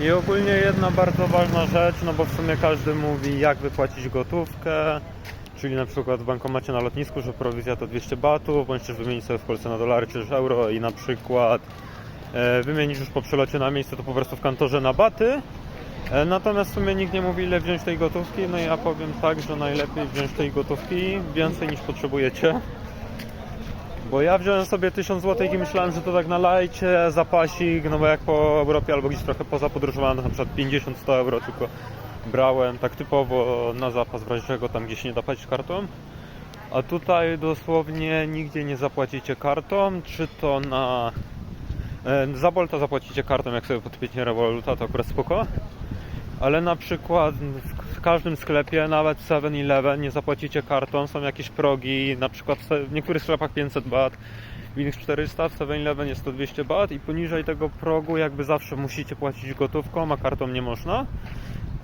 I ogólnie jedna bardzo ważna rzecz, no bo w sumie każdy mówi jak wypłacić gotówkę, czyli na przykład w bankomacie na lotnisku, że prowizja to 200 batów, bądź też wymienić sobie w Polsce na dolary czy też euro i na przykład e, wymienić już po przylocie na miejsce to po prostu w kantorze na baty. E, Natomiast w sumie nikt nie mówi ile wziąć tej gotówki, no i ja powiem tak, że najlepiej wziąć tej gotówki więcej niż potrzebujecie. Bo ja wziąłem sobie 1000 zł i myślałem, że to tak na lajcie, zapasik, no bo jak po Europie albo gdzieś trochę poza podróżowałem, to na przykład 50-100 euro tylko brałem tak typowo na zapas, w razie czego tam gdzieś nie da płacić kartą. A tutaj dosłownie nigdzie nie zapłacicie kartą, czy to na... e, Za Bolta zapłacicie kartą, jak sobie podpięcie Revoluta, to akurat spoko. Ale na przykład w każdym sklepie, nawet w 7-Eleven nie zapłacicie kartą, są jakieś progi, na przykład w w niektórych sklepach 500 bat, w innych 400, w 7-Eleven jest to 200 bat i poniżej tego progu jakby zawsze musicie płacić gotówką, a kartą nie można.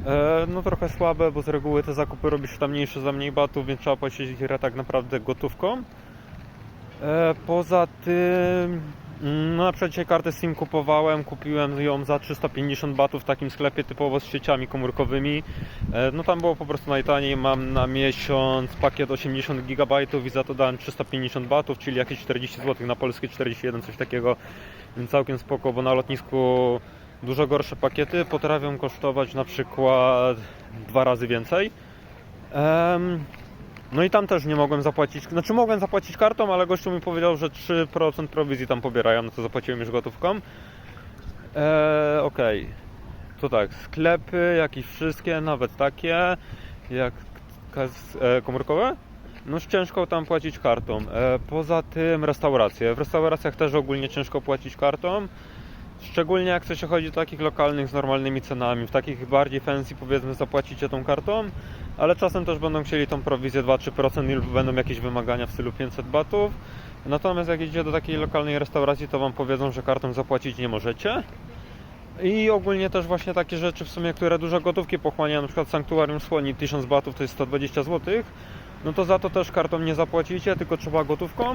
E, No trochę słabe, bo z reguły te zakupy robi się tam mniejsze za mniej batów, więc trzeba płacić grę tak naprawdę gotówką. E, Poza tym, no na przykład dzisiaj kartę SIM kupowałem, kupiłem ją za 350 batów w takim sklepie typowo z sieciami komórkowymi. E, No tam było po prostu najtaniej, mam na miesiąc pakiet 80 GB i za to dałem 350 batów, czyli jakieś 40 zł na polskie 41, coś takiego, więc całkiem spoko, bo na lotnisku dużo gorsze pakiety potrafią kosztować na przykład dwa razy więcej. Em, no i tam też nie mogłem zapłacić, znaczy mogłem zapłacić kartą, ale gościu mi powiedział, że 3% prowizji tam pobierają, no to zapłaciłem już gotówką. Eee, Okej, to tak, sklepy, jakieś wszystkie, nawet takie, jak e, komórkowe, no ciężko tam płacić kartą. E, poza tym restauracje, w restauracjach też ogólnie ciężko płacić kartą. Szczególnie jak coś chodzi do takich lokalnych z normalnymi cenami. W takich bardziej fancy powiedzmy zapłacicie tą kartą, ale czasem też będą chcieli tą prowizję 2-3% lub będą jakieś wymagania w stylu 500 batów. Natomiast jak idziecie do takiej lokalnej restauracji, to wam powiedzą, że kartą zapłacić nie możecie. I ogólnie też właśnie takie rzeczy w sumie, które dużo gotówki pochłaniają, na przykład Sanktuarium Słoni 1000 batów to jest 120 zł, no to za to też kartą nie zapłacicie, tylko trzeba gotówką.